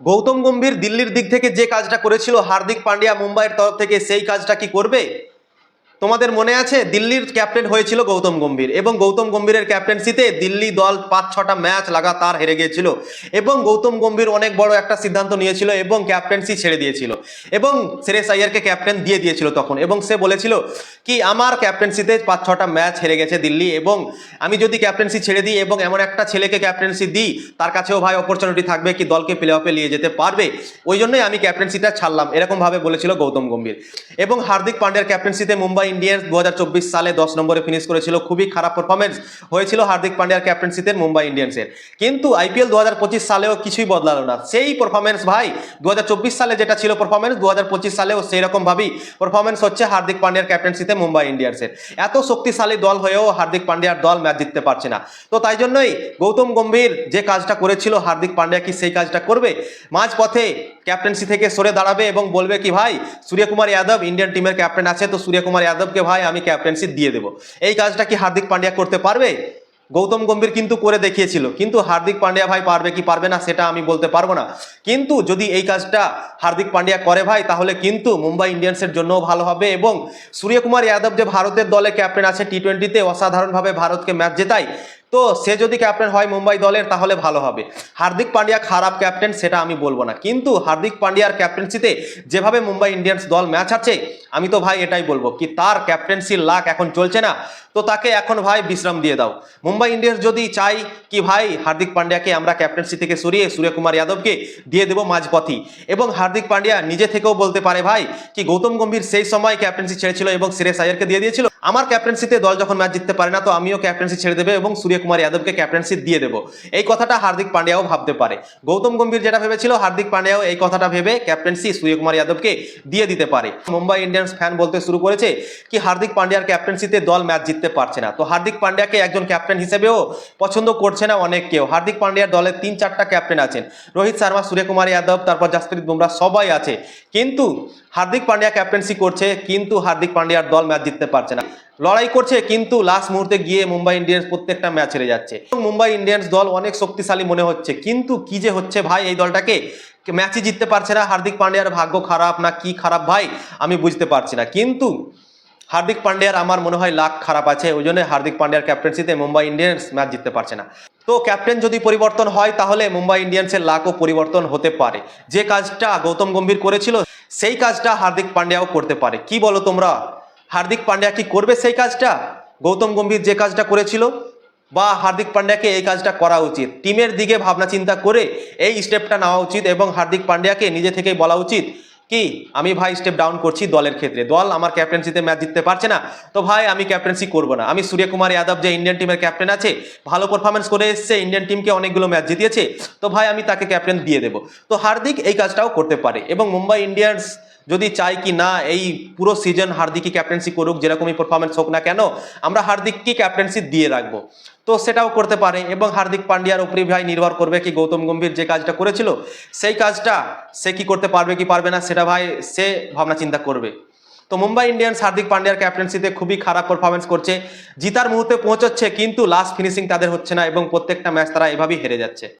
গৌতম গম্ভীর দিল্লির দিক থেকে যে কাজটা করেছিল হার্দিক পান্ডিয়া মুম্বাইয়ের তরফ থেকে সেই কাজটা কি করবে? তোমাদের মনে আছে? দিল্লির ক্যাপ্টেন হয়েছিল গৌতম গম্ভীর এবং গৌতম গম্ভীরের ক্যাপ্টেন্সিতে দিল্লি দল পাঁচ ছটা ম্যাচ লাগাতার হেরে গিয়েছিল এবং গৌতম গম্ভীর অনেক বড় একটা সিদ্ধান্ত নিয়েছিল এবং ক্যাপ্টেন্সি ছেড়ে দিয়েছিল এবং সেরেস আইয়ারকে ক্যাপ্টেন দিয়ে দিয়েছিল তখন এবং সে বলেছিল কি, আমার ক্যাপ্টেন্সিতে পাঁচ ছটা ম্যাচ হেরে গেছে দিল্লি এবং আমি যদি ক্যাপ্টেন্সি ছেড়ে দিই এবং এমন একটা ছেলেকে ক্যাপ্টেন্সি দিই, তার কাছেও ভাই অপরচুনিটি থাকবে কি দলকে প্লে অফে নিয়ে যেতে পারবে? ওই জন্যই আমি ক্যাপ্টেন্সিটা ছাড়লাম, এরকমভাবে বলেছিল গৌতম গম্ভীর এবং হার্দিক পান্ডিয়ার ক্যাপ্টেন্সিতে মুম্বাই ইন্ডিয়ান্স দু সালে দশ নম্বরে ফিনিশ করেছিল। খুবই খারাপ পারফরমেন্স হয়েছিল হার্দিক পান্ডিয়ার ক্যাপ্টেন্সিতে মুম্বাই ইন্ডিয়ান্সের। কিন্তু আইপিএল দু সালেও কিছুই বদলালো না। সেই পারফরমেন্স ভাই দু সালে যেটা ছিল পারফরমেন্স দু সালেও সেই রকমভাবেই পারফরমেন্স হচ্ছে হার্দিক পান্ডিয়ার ক্যাপ্টেন্সিতে মুম্বাই ইন্ডিয়ান্সের। এত শক্তিশালী দল হয়েও হার্দিক পান্ডিয়ার দল ম্যাচ জিততে পারছে না। তো তাই জন্যই গৌতম গম্ভীর যে কাজটা করেছিল হার্দিক পান্ডিয়া কি সেই কাজটা করবে? মাঝ পথে ক্যাপ্টেন্সি থেকে সরে দাঁড়াবে এবং বলবে কি, ভাই সূর্যকুমার যাদব ইন্ডিয়ান টিমের ক্যাপ্টেন আছে, তো সূর্যকুমার যাদবকে, ভাই, আমি ক্যাপ্টেন্সি দিয়ে দেবো। এই কাজটা কি হার্দিক পান্ডিয়া করতে পারবে? গৌতম গম্ভীর কিন্তু করে দেখিয়েছিল। কিন্তু হার্দিক পান্ডিয়া, ভাই, পারবে কি পারবে না, সেটা আমি বলতে পারব না। কিন্তু যদি এই কাজটা হার্দিক পান্ডিয়া করে, ভাই, তাহলে কিন্তু মুম্বাই ইন্ডিয়ান্সের জন্যও ভালো হবে। এবং সূর্যকুমার যাদব যে ভারতের দলে ক্যাপ্টেন আছে টি টোয়েন্টিতে অসাধারণভাবে ভারতকে ম্যাচ জেতায়। তো সে যদি ক্যাপ্টেন হয় মুম্বাই দলের, তাহলে ভালো হবে। হার্দিক পান্ডিয়া খারাপ ক্যাপ্টেন সেটা আমি বলব না। কিন্তু হার্দিক পান্ডিয়ার ক্যাপ্টেন্সিতে যেভাবে মুম্বাই ইন্ডিয়ান্স দল ম্যাচ আছে আমি তো ভাই এটাই বলব কি তার ক্যাপ্টেন্সির লাখ এখন চলছে না, তো তাকে এখন ভাই বিশ্রাম দিয়ে দাও। মুম্বাই ইন্ডিয়ান্স যদি চাই কি ভাই হার্দিক পান্ডিয়াকে আমরা ক্যাপ্টেন্সি থেকে সরিয়ে সূর্যকুমার যাদবকে দিয়ে দেবো মাঝপথই। এবং হার্দিক পান্ডিয়া নিজে থেকেও বলতে পারে ভাই কি গৌতম গম্ভীর সেই সময় ক্যাপ্টেন্সি ছেড়েছিল এবং সিরেস আয়ারকে দিয়ে দিয়েছিল। আমার ক্যাপ্টেন্সিতে দল যখন ম্যাচ জিততে পারে না, তো আমিও ক্যাপ্টেন্সি ছেড়ে দেবে এবং সূর্যকুমার যাদবকে ক্যাপ্টেন্সি দিয়ে দেবো। এই কথাটা হার্দিক পান্ডিয়াও ভাবতে পারে। গৌতম গম্ভীর যেটা ভেবেছিল, হার্দিক পান্ডিয়াও এই কথাটা ভেবে ক্যাপ্টেন্সি সূর্যকুমার যাদবকে দিয়ে দিতে পারে। মুম্বাই ইন্ডিয়ান্স ফ্যান বলতে শুরু করেছে কি হার্দিক পান্ডিয়ার ক্যাপ্টেন্সিতে দল ম্যাচ জিততে পারছে না। তো হার্দিক পান্ডিয়াকে একজন ক্যাপ্টেন হিসেবেও পছন্দ করছে না অনেক কেউ। হার্দিক পান্ডিয়ার দলের তিন চারটা ক্যাপ্টেন আছেন। রোহিত শর্মা, সূর্যকুমার যাদব, তারপর জাসপ্রীত বুমরা সবাই আছে। কিন্তু হার্দিক পান্ডিয়া ক্যাপ্টেন্সি করছে, কিন্তু হার্দিক পান্ডিয়ার দল ম্যাচ জিততে পারছে না। লড়াই করছে, কিন্তু লাস্ট মুহূর্তে গিয়ে মুম্বাই ইন্ডিয়ান্স প্রত্যেকটা ম্যাচ হেরে যাচ্ছে। এবং মুম্বাই ইন্ডিয়ান্স দল অনেক শক্তিশালী মনে হচ্ছে। কিন্তু কি যে হচ্ছে ভাই এই দলটাকে? ম্যাচই জিততে পারছে না। হার্দিক পান্ডিয়ার ভাগ্য খারাপ না কি খারাপ ভাই? আমি বুঝতে পারছি না। কিন্তু হার্দিক পান্ডিয়ার আমার মনে হয় লাখ খারাপ আছে। ওই জন্য হার্দিক পান্ডিয়ার ক্যাপ্টেন্সিতে মুম্বাই ইন্ডিয়ান্স ম্যাচ জিততে পারছে না। তো ক্যাপ্টেন যদি পরিবর্তন হয়, তাহলে মুম্বাই ইন্ডিয়ান্সের লাখও পরিবর্তন হতে পারে। যে কাজটা গৌতম গম্ভীর করেছিল, সেই কাজটা হার্দিক পান্ডিয়াও করতে পারে। কি বলো তোমরা? হার্দিক পান্ডিয়া কি করবে সেই কাজটা? গৌতম গম্ভীর যে কাজটা করেছিল বা হার্দিক পান্ডিয়াকে এই কাজটা করা উচিত। টিমের দিকে ভাবনা চিন্তা করে এই স্টেপটা নেওয়া উচিত এবং হার্দিক পান্ডিয়াকে নিজে থেকেই বলা উচিত কি, আমি ভাই স্টেপ ডাউন করছি দলের ক্ষেত্রে। দল আমার ক্যাপ্টেন্সিতে ম্যাচ জিততে পারছে না। তো ভাই, আমি ক্যাপ্টেন্সি করব না। আমি সূর্যকুমার যাদব যে ইন্ডিয়ান টিমের ক্যাপ্টেন আছে, ভালো পারফরমেন্স করে এসছে ইন্ডিয়ান টিমকে অনেকগুলো ম্যাচ জিতিয়েছে, তো ভাই, আমি তাকে ক্যাপ্টেন দিয়ে দেবো। তো হার্দিক এই কাজটাও করতে পারে এবং মুম্বাই ইন্ডিয়ান্স যদি চাই কি না, এই পুরো সিজন হার্দিকই ক্যাপ্টেন্সি করুক, যেরকমই পারফরমেন্স হোক না কেন, আমরা হার্দিককে ক্যাপ্টেন্সি দিয়ে রাখব। তো সেটাও করতে পারে, এবং হার্দিক পান্ডিয়ার উপরে ভাই নির্ভর করবে কি গৌতম গম্ভীর যে কাজটা করেছিল, সেই কাজটা সে কি করতে পারবে কি পারবে না, সেটা ভাই সে ভাবনা চিন্তা করবে। তো মুম্বাই ইন্ডিয়ান্স হার্দিক পান্ডিয়ার ক্যাপ্টেন্সিতে খুবই খারাপ পারফরমেন্স করছে, জিতার মুহূর্তে পৌঁছচ্ছে, কিন্তু লাস্ট ফিনিশিং তাদের হচ্ছে না, এবং প্রত্যেকটা ম্যাচ তারা এভাবেই হেরে যাচ্ছে।